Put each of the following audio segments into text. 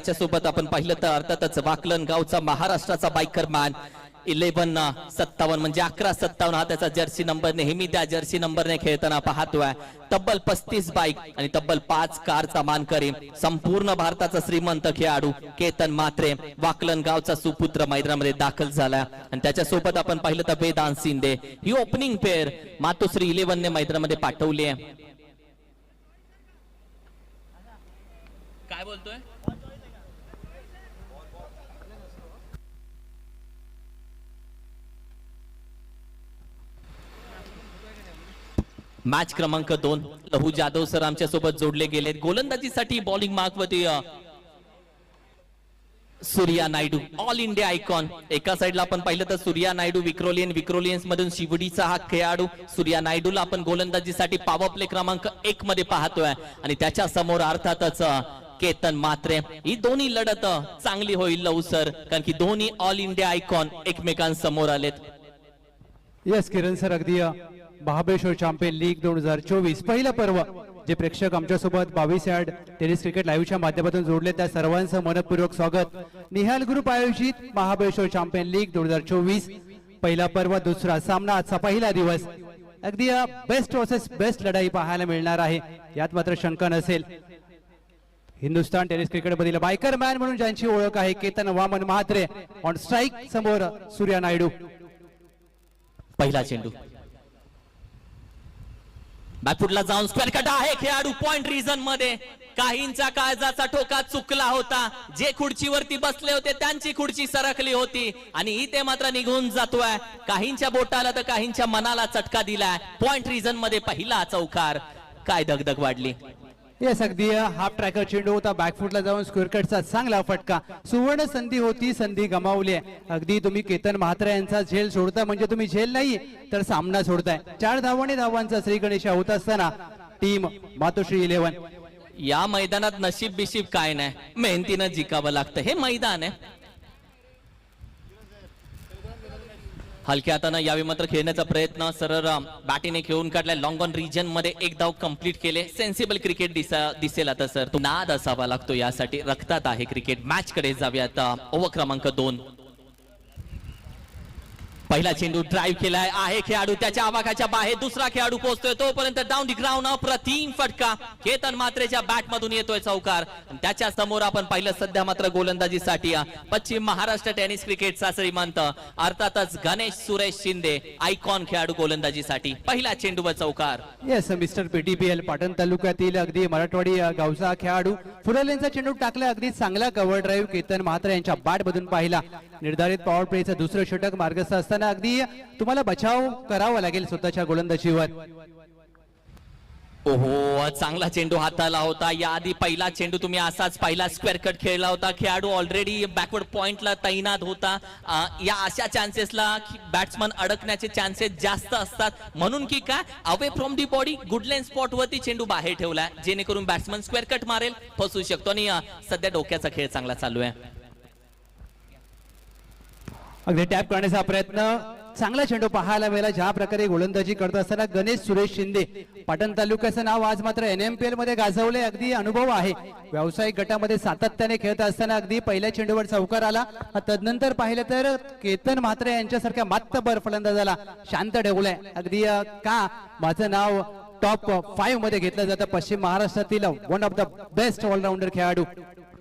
त्याच्यासोबत आपण पाहिलं तर अर्थातच वाकलन गावचा महाराष्ट्राचा बायकर मॅन. इलेव्हन सत्तावन्न म्हणजे अकरा सत्तावन्न हा त्याचा जर्सी नंबर नेहमी त्या जर्सी नंबरने खेळताना पाहतोय. तब्बल पस्तीस बाईक आणि तब्बल पाच कारचा मानकरी संपूर्ण भारताचा श्रीमंत खेळाडू केतन मात्रे वाकलन गावचा सुपुत्र मैदानामध्ये दाखल झाला. आणि त्याच्यासोबत आपण पाहिलं तर वेदांत शिंदे. ही ओपनिंग पेअर मातोश्री इलेव्हनने मैदानामध्ये पाठवली आहे. काय बोलतोय? मॅच क्रमांक दोन लहू जाधव सर आमच्यासोबत जोडले गेले गोलंदाजीसाठी bowling मार्कवरती Surya Naidu. All India icon एका साइडला आपण पाहिलं तर सूर्या नायडू विक्रोलियन. विक्रोलियन्स मधून शिवडीचा हा खेळाडू सूर्या नायडूला आपण गोलंदाजीसाठी पॉवर प्ले क्रमांक एक मध्ये पाहतोय. आणि त्याच्यासमोर अर्थातच केतन मात्रे ही दोन्ही लढत चांगली होईल लहू सर. कारण की दोन्ही ऑल इंडिया आयकॉन एकमेकांसमोर आलेत. येस किरण सर अगदी महाबळेश्वर चॅम्पियन लीग दोन हजार चोवीस. पहिला पर्व जे प्रेक्षक आमच्यासोबत बावीस यार्ड टेनिस क्रिकेट लाईव्हच्या माध्यमातून जोडले त्या सर्वांचं मनपूर्वक स्वागत. निहाल ग्रुप आयोजित महाबळेश्वर चॅम्पियन लीग दोन हजार चोवीस. पहिला पर्व दुसरा सामना आजचा पहिला दिवस. अगदी बेस्ट वर्सेस बेस्ट लढाई पाहायला मिळणार आहे. यात मात्र शंका नसेल. हिंदुस्थान टेनिस क्रिकेटमधील बायकर मॅन म्हणून ज्यांची ओळख आहे केतन वामन महात्रे. ऑन स्ट्राईक समोर सूर्या नायडू. पहिला चेंडू. बॅकफुटला जाऊन स्क्वेअर कट. आहे खेळाडू पॉइंट रिझनमध्ये काहींचा काळजाचा ठोका चुकला होता. जे खुर्चीवरती बसले होते त्यांची खुर्ची सरकली होती. आणि इथे मात्र निघून जातोय. काहींच्या बोटाला तर काहींच्या मनाला चटका दिलाय. पॉइंट रिझनमध्ये पहिला चौकार. काय दगदग वाढली? येस अगदी हाफ ट्रॅकर चेंडू होता. बॅकफुटला जाऊन स्क्वेअर कटचा चांगला फटका. सुवर्ण संधी होती संधी गमावली आहे. अगदी तुम्ही केतन म्हात्रा यांचा झेल सोडता म्हणजे तुम्ही झेल नाही तर सामना सोडताय. चार धावाने धावांचा श्री गणेश होत असताना टीम मातोश्री इलेव्हन या मैदानात नशीब बिशीब काय नाही. मेहनतीनं जिकावं लागतं. हे मैदान आहे. हलक्या हातानं यावेळी मात्र खेळण्याचा प्रयत्न. सरळ बॅटीने खेळून काढलाय. लॉंग ऑन रिजनमध्ये एक धाव कंप्लीट केले. सेन्सिबल क्रिकेट दिसा दिसेल आता सर तो नाद असावा लागतो यासाठी रक्तात आहे क्रिकेट मॅच कडे जाऊयात ओव्हर क्रमांक दोन. पहिला चेंडू ड्राईव्ह केलाय आहे खेळाडू त्याच्या आवाकाच्या बाहेर दुसरा खेळाडू पोहोचतोय तोपर्यंत डाऊन दी ग्राउंड अप्रतिम फटका. केतन मात्रेच्या बॅट मधून येतोय चौकार. त्याच्यासमोर आपण पाहिलं सध्या मात्र गोलंदाजीसाठी पश्चिम महाराष्ट्र टेनिस क्रिकेटचा श्रीमंत अर्थातच गणेश सुरेश शिंदे आयकॉन खेळाडू गोलंदाजीसाठी पहिला चेंडू व चौकार. येस मिस्टर पीटीपीएल पाटण तालुक्यातील अगदी मराठवाडी गावचा खेळाडू. फुललेंचा चेंडू टाकला अगदी चांगला कव्हर ड्राईव्ह केतन मात्रे यांच्या बॅट मधून पाहिला. निर्धारित पॉवर प्लेचं दुसरं षटक मार्गस्थ असताना अगदी तुम्हाला बचाव करावा लागेल स्वतःच्या गोलंदाजीवर. ओहो चांगला चेंडू हाताला होता. याआधी पहिला चेंडू तुम्ही असाच पहिला स्क्वेअर कट खेळला होता. खेळाडू ऑलरेडी बॅकवर्ड पॉइंटला तैनात होता. आ, या अशा चान्सेसला बॅट्समन अडकण्याचे चान्सेस जास्त असतात. म्हणून की काय? Away from the body good length spot वरती चेंडू बाहेर ठेवलाय. जेणेकरून बॅट्समन स्क्वेअर कट मारेल फसू शकतो. आणि सध्या डोक्याचा खेळ चांगला चालू आहे. अगदी टॅप करण्याचा प्रयत्न. चांगला चेंडू पाहायला मिळाला. ज्या प्रकारे गोलंदाजी करत असताना गणेश सुरेश शिंदे. पाटण तालुक्याचं नाव आज मात्र एन एम पी एलमध्ये गाजवले. अगदी अनुभव आहे. व्यावसायिक गटामध्ये सातत्याने खेळत असताना अगदी पहिल्या चेंडूवर चौकार आला. तदनंतर पाहिलं तर केतन म्हात्रे यांच्यासारख्या मात्तबर फलंदाजाला शांत ठेवलंय अगदी का? माझं नाव टॉप फाईव्हमध्ये घेतलं जातं. पश्चिम महाराष्ट्रातील one of the best all rounder खेळाडू.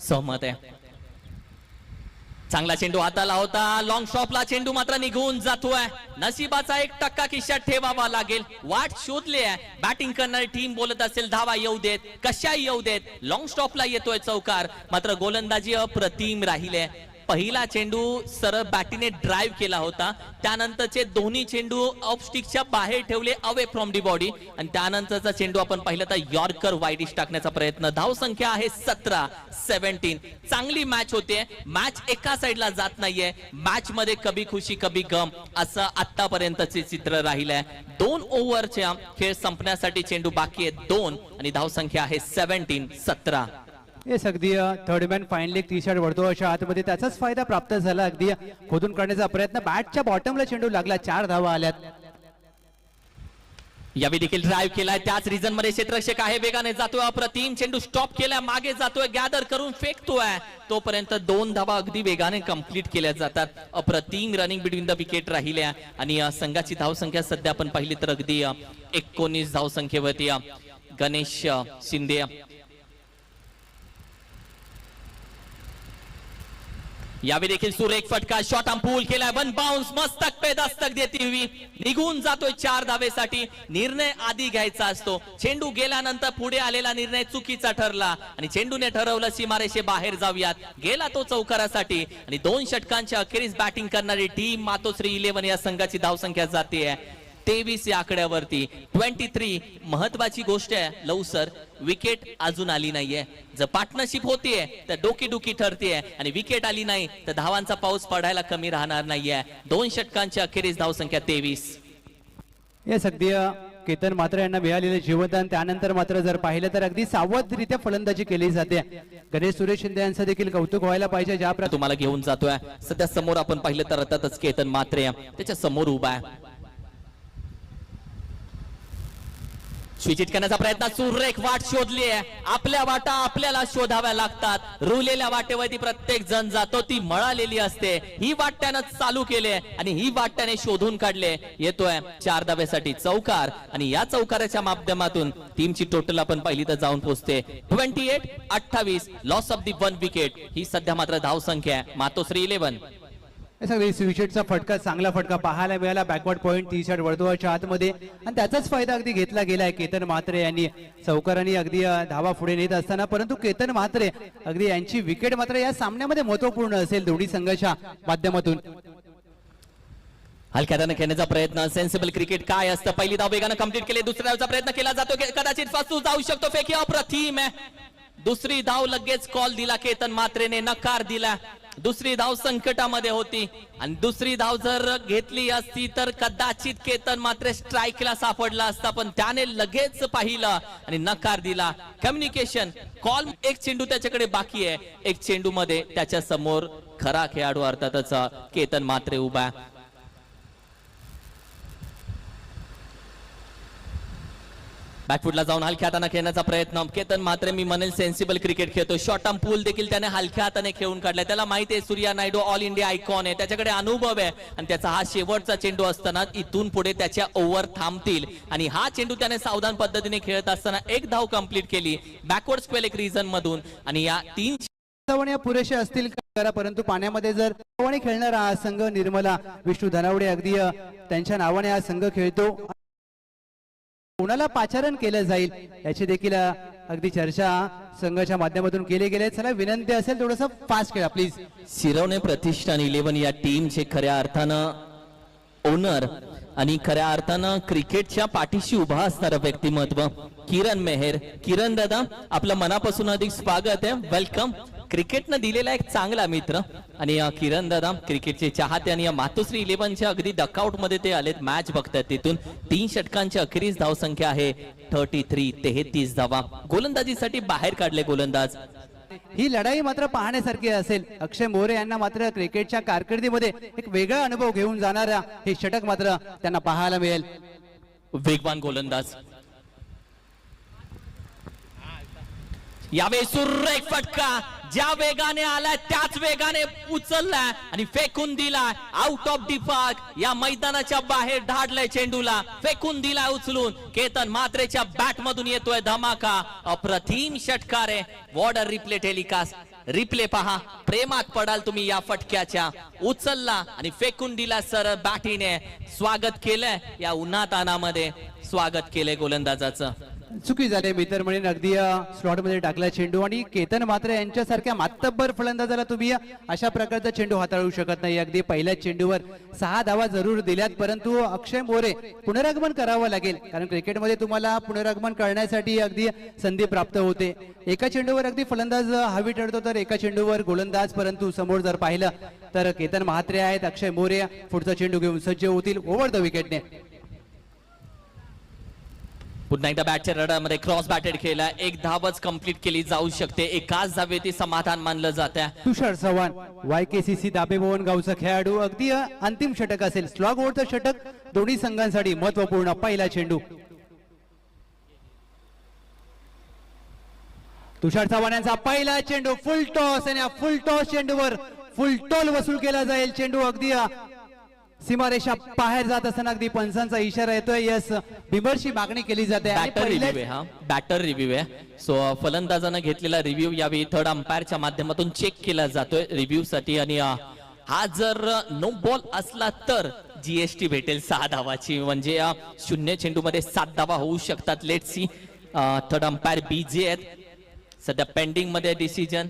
सहमत आहे. चांगला चेंडू हाताला होता. लॉंग शॉपला चेंडू मात्र निघून जातोय. नशिबाचा एक टक्का खिशात ठेवावा लागेल. वाट शोधली आहे. बॅटिंग करणारी टीम बोलत असेल धावा येऊ देत. कशा येऊ देत. लॉंग स्टॉपला येतोय चौकार. मात्र गोलंदाजी अप्रतिम राहिले. पहिला चेंडू सरळ बॅटीने ड्राईव्ह केला होता. त्यानंतरचे दोन्ही चेंडू ऑफ स्टिकच्या बाहेर ठेवले अवे फ्रॉम दी बॉडी आणि त्यानंतरचा चेंडू आपण पाहिलं तर यॉर्कर वाईडिश टाकण्याचा प्रयत्न. धाव संख्या आहे सतरा सेव्हन्टीन चांगली मॅच होते. मॅच एका साईडला जात नाहीये. मॅच मध्ये कभी खुशी कभी गम असं आतापर्यंतचे चित्र राहिलंय. दोन ओव्हरच्या खेळ संपण्यासाठी चेंडू बाकी आहे दोन. आणि धावसंख्या आहे सेव्हन्टीन सतरा. येस अगदी third man finally T shirt अशा आतमध्ये त्याचाच फायदा प्राप्त झाला. अगदी खोदून काढण्याचा प्रयत्न. बॅटच्या बॉटमला चेंडू लागला. चार धावा आल्यात. यावेळी देखील ड्राईव्ह केलाय. त्याच रिझनमध्ये क्षेत्ररक्षक आहे. वेगाने जातोय अप्रतिम चेंडू स्टॉप केलाय. मागे जातोय. गॅदर करून फेकतोय. तोपर्यंत दोन धावा अगदी वेगाने कंप्लीट केल्या जातात. अप्रतिम रनिंग बिटवीन द विकेट राहिल्या. आणि संघाची धावसंख्या सध्या आपण पाहिली तर अगदी एकोणीस धावसंख्येवरती गणेश शिंदे यावेळी देखील सुरेख फटका शॉट अंपूल केलाय वन बाउन्स मस्तक पे दस्तक देती हुई. निघून जातोय चार धावेसाठी. निर्णय आधी घ्यायचा असतो. चेंडू गेल्यानंतर पुढे आलेला निर्णय चुकीचा ठरला. आणि चेंडूने ठरवलं सीमारेषे बाहेर जाऊयात. गेला तो चौकारासाठी. आणि दोन षटकांच्या अखेरीस बॅटिंग करणारी टीम मातोश्री इलेव्हन या संघाची धावसंख्या जाते तेवीस या आकड्यावरती. ट्वेंटी थ्री महत्वाची गोष्ट आहे. लव सर विकेट अजून आली नाहीये. जर पार्टनरशिप होतीये तर डोकी डुकी ठरतीये. आणि विकेट आली नाही तर धावांचा पाऊस पडायला कमी राहणार नाहीये. दोन षटकांच्या अखेरीस धावसंख्या तेवीस. अगदी अ, केतन मात्र यांना मिळालेले जीवदान त्यानंतर मात्र जर पाहिलं तर अगदी सावधरित्या फलंदाजी केली जाते. गणेश सुरेश शिंदे यांचं देखील कौतुक व्हायला पाहिजे. ज्या तुम्हाला घेऊन जातोय. सध्या समोर आपण पाहिलं तर अर्थातच केतन मात्रे. त्याच्यासमोर उभा आहे. सूचित करण्याचा प्रयत्न सुरेख वाट शोधली आहे. आपल्या वाटा आपल्याला शोधाव्या लागतात. रुलेल्या वाटेवरती प्रत्येक जण जातो ती मळालेली असते. ही वाट त्यानं चालू केले आणि ही वाट त्याने शोधून काढले येतोय चार धाब्यासाठी चौकार आणि या चौकाराच्या माध्यमातून टीमची टोटल आपण पहिली तर जाऊन पोहोचते. ट्वेंटी एट अठ्ठावीस loss of the one wicket ही सध्या मात्र धावसंख्या आहे. मातोश्री इलेव्हन हे फटका चांगला फटका पाहायला मिळाला. बॅकवर्ड पॉईंट टी शर्ट वर्तुळाच्या आतमध्ये. आणि त्याचाच फायदा अगदी घेतला गेलाय केतन म्हात्रे यांनी. चौकारांनी अगदी धावा पुढे नेत असताना परंतु केतन म्हात्रे अगदी यांची विकेट मात्र या सामन्यामध्ये महत्त्वपूर्ण असेल दोन्ही संघाच्या माध्यमातून. हलक्याने खेळण्याचा प्रयत्न सेन्सिबल क्रिकेट काय असतं? पहिली धाव वेगानं कंप्लीट केली दुसऱ्या धावचा प्रयत्न केला जातो. कदाचित फसू जाऊ शकतो. फेकी अप्रतिम आहे. दुसरी धाव लगेच कॉल दिला केतन मात्रेने नकार दिला. दुसरी धाव संकटामध्ये होती. आणि दुसरी धाव जर घेतली असती तर कदाचित केतन मात्र स्ट्राईकला सापडला असता. पण त्याने लगेच पाहिलं आणि नकार दिला. कम्युनिकेशन कॉल एक चेंडू त्याच्याकडे बाकी आहे. एक चेंडू मध्ये त्याच्यासमोर खरा खेळाडू अर्थातच केतन मात्रे उभा बॅकफुटला जाऊन हलक्या हाताने खेळण्याचा प्रयत्न. केतन मात्र मी म्हणेल सेन्सिबल क्रिकेट खेळतो शॉर्ट टर्म पूल देखील त्याने हलक्या हाताने खेळून काढलाय. त्याला माहिती आहे Surya Naidu all India icon आहे. त्याच्याकडे अनुभव आहे. आणि त्याचा हा शेवटचा चेंडू असताना इथून पुढे त्याच्या ओव्हर थांबतील. आणि हा चेंडू त्याने सावधान पद्धतीने खेळत असताना एक धाव कंप्लीट केली. बॅकवर्ड स्क्वेल एक रिझन मधून. आणि या तीन धावण्या पुरेशा असतील का? करा परंतु पाण्यामध्ये जर धावणे खेळणारा हा संघ निर्मला विष्णू धनावडे अगदी त्यांच्या नावाने हा संघ खेळतो. कोणाला पाचारण केलं जाईल याची देखील अगदी चर्चा संघाच्या माध्यमातून केली गेली चला विनंती असेल थोडस फास्ट खेळा प्लीज शिरवणे प्रतिष्ठान इलेव्हन या टीमचे खऱ्या अर्थानं ओनर आणि खऱ्या अर्थानं क्रिकेटच्या पाठीशी उभा असणारं व्यक्तिमत्व. किरण मेहर किरण दादा आपलं मनापासून अधिक स्वागत आहे. वेलकम क्रिकेटनं दिलेला एक चांगला मित्र. आणि किरण दादा क्रिकेटचे चाहते आणि या मातोश्री इलेव्हनच्या अगदी डकआउटमध्ये ते आलेत मॅच बघतात तिथून. तीन षटकांची अखेरीस धावसंख्या आहे. थर्टी थ्री तेहतीस धावा. गोलंदाजीसाठी बाहेर काढले गोलंदाज. ही लढाई मात्र पाहण्यासारखी असेल. अक्षय मोरे यांना मात्र क्रिकेटच्या कारकिर्दीमध्ये एक वेगळा अनुभव घेऊन जाणारा हे षटक मात्र त्यांना पाहायला मिळेल. वेगवान गोलंदाज. यावेळी सुरेख फटका. ज्या वेगाने आलाय त्याच वेगाने उचललाय आणि फेकून दिलाय. आउट ऑफ डिफाक या मैदानाच्या बाहेर धाडलाय चेंडूला. फेकून दिलाय उचलून. केतन मात्रेच्या बॅट मधून येतोय धमाका. अप्रतिम षटकार. आहे वॉर्डर रिप्ले टेलिकास्ट रिप्ले पहा. प्रेमात पडाल तुम्ही या फटक्याच्या. उचलला आणि फेकून दिला सर बॅटीने स्वागत केलंय या उन्हातानामध्ये. स्वागत केलंय गोलंदाजाचं. चुकी झाली मित्र म्हणून अगदी स्लॉटमध्ये टाकला चेंडू. आणि केतन मात्र यांच्यासारख्या मातब्बर फलंदाजाला तुम्ही अशा प्रकारचा चेंडू हाताळू शकत नाही. अगदी पहिल्याच चेंडूवर सहा धावा जरूर दिल्यात परंतु अक्षय मोरे पुनरागमन करावं लागेल. कारण क्रिकेटमध्ये तुम्हाला पुनरागमन करण्यासाठी अगदी संधी प्राप्त होते. एका चेंडूवर अगदी फलंदाज हवी ठरतो तर एका चेंडूवर गोलंदाज परंतु समोर जर पाहिलं तर केतन महात्रे आहेत अक्षय मोरे पुढचा चेंडू घेऊन सज्ज होतील. ओव्हर द विकेटने. पुन्हा एकदा बॅटच्या रडामध्ये क्रॉस बॅटेड खेळला. एक धावच कंप्लीट केली जाऊ शकते. एकाच धावेती समाधान मानलं जात तुषार चव्हाण वायकेसीसी दाबे भवन गावचा खेळाडू. अगदी अंतिम षटक असेल. स्लॉग ओव्हरचं षटक दोन्ही संघांसाठी महत्त्वपूर्ण पहिला चेंडू. तुषार चव्हाण यांचा पहिला चेंडू. फुल टॉस आणि फुल टॉस चेंडूवर फुल टॉल वसूल केला जाईल. चेंडू अगदी सीमारेषा बाहेर जात असताना अगदी पंचांचा इशारा येतोय. यस बिमरची मागणी केली जाते. आणि बॅटर रिव्ह्यू आहे हा. बॅटर रिव्ह्यू आहे. सो फलंदाजानं घेतलेला रिव्ह्यू यावेळी थर्ड अंपायरच्या माध्यमातून चेक केला जातोय रिव्ह्यू साठी. आणि हा जर नो बॉल असला तर जीएसटी भेटेल सहा धावाची. म्हणजे शून्य चेंडू मध्ये सात धावा होऊ शकतात. Let see third umpire B J आहेत. सध्या पेंडिंगमध्ये डिसिजन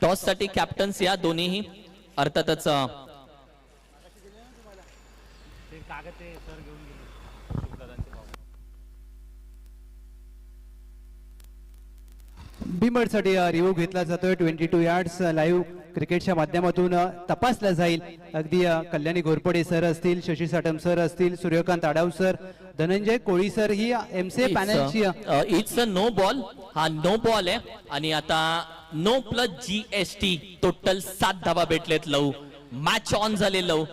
टॉससाठी कॅप्टन्स या दोन्हीही. अर्थातच बिमरसाठी रिव्ह्यू घेतला जातोय. ट्वेंटी टू यार्ड्स लाईव्ह क्रिकेटच्या माध्यमातून तपासला जाईल. अगदी कल्याणी घोरपडे सर असतील शशी साटम सर असतील सूर्यकांत आडाव सर धनंजय कोळी सर ही एमसीए पॅनलची इट्स अ नो बॉल. हा नो बॉल आहे. आणि आता no plus G S T total सात धाबा भेटलेत लव मॅच ऑन झाले लव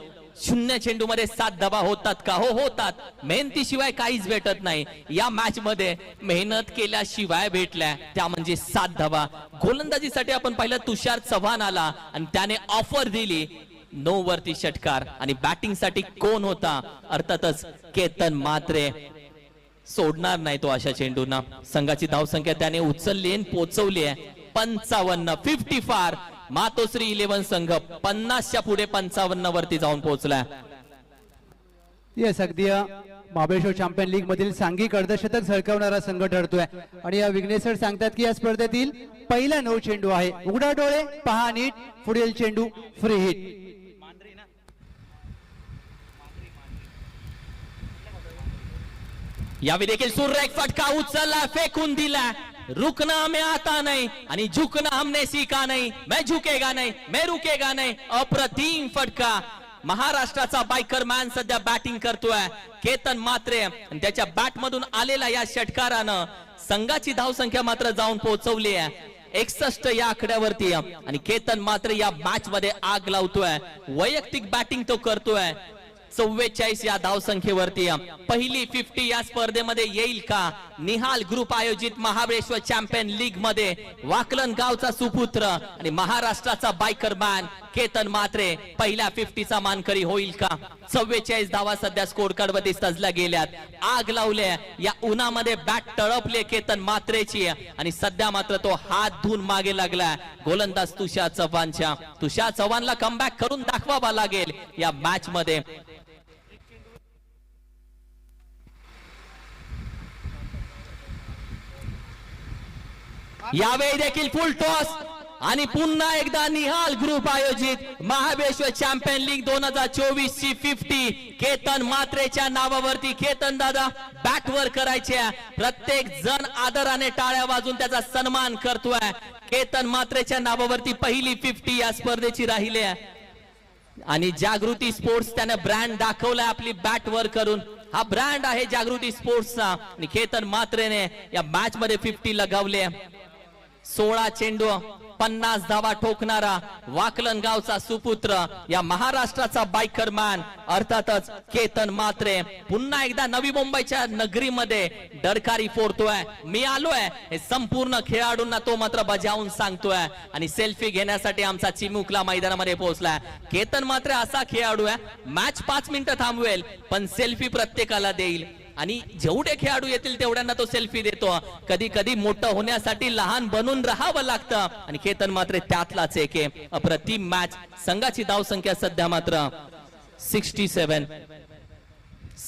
शून्य चेंडू मध्ये सात धाबा होतात का? हो होतात. मेहनतीशिवाय काहीच भेटत नाही. या मॅच मध्ये मेहनत केल्याशिवाय भेटल्या. त्या म्हणजे सात धाबा गोलंदाजीसाठी आपण पाहिलं तुषार चव्हाण आला आणि त्याने ऑफर दिली. नो वरती षटकार. आणि बॅटिंगसाठी कोण होता? अर्थातच केतन मात्रे सोडणार नाही तो अशा चेंडूंना. संघाची धावसंख्या त्याने उचलली आणि पोचवली आहे. पंचावन्न फिफ्टी फार. मातोश्री इलेव्हन संघ पन्नासच्या पुढे पंचावन्न वरती जाऊन पोहोचलाय. येस अगदी महाबळेश्वर चॅम्पियन लीग मधील सांघिक अर्धशतक झळकावणारा संघ ठरतोय. आणि या विघ्नेश सर सांगतात की या स्पर्धेतील पहिला नऊ चेंडू आहे. उघडा डोळे पहा नीट पुढील चेंडू फ्री हिट यावेळी देखील सुरेख फटका उचलला फेकून दिला. रुकना हमें आता नहीं आणि झुकना हमने सीखा नहीं। मैं झुकेगा नहीं मैं रुकेगा नहीं। अप्रतिम फटका। महाराष्ट्राचा बायकर मॅन सध्या बॅटिंग करतोय. केतन मात्रे. आणि त्याच्या बॅट मधून आलेला या षटकारानं संघाची धावसंख्या मात्र जाऊन पोहोचवली आहे. एकसष्ट या आकड्यावरती आणि केतन मात्र या मॅच मध्ये आग लावतोय. वैयक्तिक बॅटिंग तो करतोय. चव्वेचाळीस या धावसंख्येवरती पहिली फिफ्टी या स्पर्धेमध्ये येईल का? निहाल ग्रुप आयोजित महाबळेश्वर चॅम्पियन लीगमध्ये वाकलन गावचा सुपुत्र आणि महाराष्ट्राचा बायकर मॅन केतन मात्रे पहिल्या फिफ्टीचा मानकरी होईल का? चव्वेचाळीस धावा सध्या स्कोर कार्डमध्ये सजल्या गेल्यात. आग लावल्या. या उन्हामध्ये बॅट तळपले केतन मात्रेची आणि सध्या मात्र तो हात धुवून मागे लागला गोलंदाज तुषार चव्हाणच्या. तुषार चव्हाणला कमबॅक करून दाखवावा लागेल. या मॅच मध्ये यावेळी देखील फुल टॉस आणि पुन्हा एकदा निहाल ग्रुप आयोजित महाबळेश्वर चॅम्पियन लीग दोन हजार चोवीस ची फिफ्टी केतन मात्रेच्या नावावरती केतन दादा बॅट वर करायचे प्रत्येक जण आदराने टाळ्या वाजून त्याचा सन्मान करतोय. केतन मात्रेच्या नावावरती पहिली फिफ्टी या स्पर्धेची राहिली आहे. आणि जागृती स्पोर्ट्स त्याने ब्रँड दाखवलाय आपली बॅट वर करून. हा ब्रँड आहे जागृती स्पोर्ट्सचा आणि केतन मात्रेने या मॅच मध्ये फिफ्टी लगावले सोळा चेंडू पन्नास धावा ठोकणारा वाकलन गावचा सुपुत्र या महाराष्ट्राचा बायकर मॅन अर्थातच केतन मात्रे. पुन्हा एकदा नवी मुंबईच्या नगरीमध्ये डरकारी फोडतोय. मी आलोय. हे संपूर्ण खेळाडूंना तो मात्र बजावून सांगतोय. आणि सेल्फी घेण्यासाठी आमचा चिमुकला मैदानामध्ये पोहोचलाय. केतन मात्र असा खेळाडू आहे. मॅच पाच मिनिटं थांबवेल पण सेल्फी प्रत्येकाला देईल. आणि जेवढे खेळाडू येतील तेवढ्यांना तो सेल्फी देतो. कधी कधी मोठं होण्यासाठी लहान बनून राहावं लागतं. आणि केतन मात्र त्यातलाच एक आहे. अप्रतिम मॅच संघाची धावसंख्या सध्या मात्र सिक्स्टी सेव्हन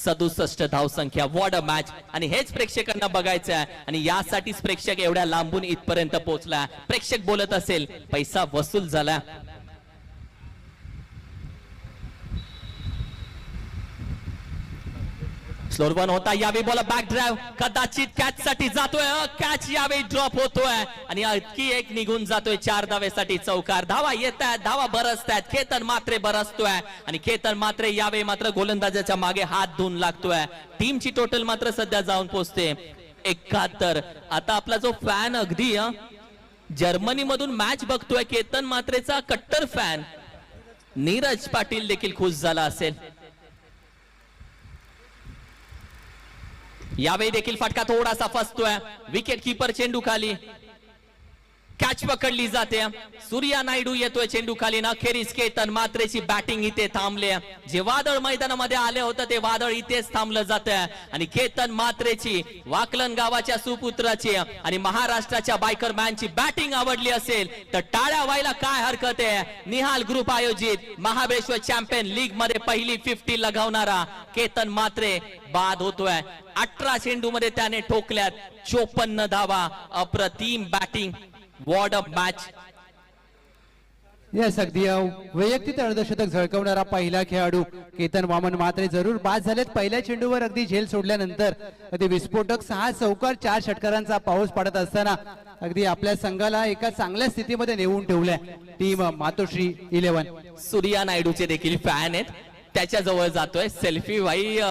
सदुसष्ट धावसंख्या. वॉर्ड अ मॅच आणि हेच प्रेक्षकांना बघायचं आहे आणि यासाठीच प्रेक्षक एवढ्या लांबून इथपर्यंत पोहोचला प्रेक्षक बोलत असेल पैसा वसूल झाला. स्लोर वन होता यावेळी बोला बॅक ड्राईव्ह कदाचित कॅच साठी जातोय कॅच यावेळी ड्रॉप होतोय. आणि इतकी एक निघून जातोय चार धावेसाठी चौकार. धावा येत आहेत धावा बरसतायत. केतन मात्रे बरसतोय. आणि केतन मात्रे यावेळी मात्र गोलंदाजाच्या मागे हात धुवून लागतोय. टीमची टोटल मात्र सध्या जाऊन पोहोचते एकाहत्तर. आता आपला जो फॅन अगदी जर्मनी मधून मॅच बघतोय केतन मात्रेचा कट्टर फॅन नीरज पाटील देखील खुश झाला असेल. यावेळी देखील फटका थोडासा फसतोय. विकेट किपर चेंडू खाली. कॅच पकडली जाते. सूर्या नायडू येतोय चेंडू खाली ना अखेरीस केतन मात्रेची बॅटिंग इथे थांबले. जे वादळ मैदानामध्ये आले होतं ते वादळ इथेच थांबलं जात आणि केतन मात्रेची वाकलन गावाच्या सुपुत्राची आणि महाराष्ट्राच्या बायकर मॅनची बॅटिंग आवडली असेल तर टाळ्या व्हायला काय हरकत आहे? निहाल ग्रुप आयोजित महाबळेश्वर चॅम्पियन लीगमध्ये पहिली फिफ्टी लगावणारा केतन मात्रे बाद होतोय. अठरा चेंडू मध्ये त्याने ठोकल्यात. चोपन्न धावा अप्रतिम batting ward off match yes अगदी वैयक्तिक अर्धशतक झळकवणारा पहिला खेळाडू केतन वामन मात्रे जरूर बाद झालेत. पहिल्या चेंडूवर अगदी झेल सोडल्यानंतर अगदी विस्फोटक सहा चौकार चार षटकारांचा पाऊस पडत असताना अगदी आपल्या संघाला एका चांगल्या स्थितीमध्ये नेऊन ठेवलंय टीम मातोश्री इलेव्हन. सूर्या नायडूचे देखील फॅन आहेत. त्याच्याजवळ जातोय. सेल्फी अ,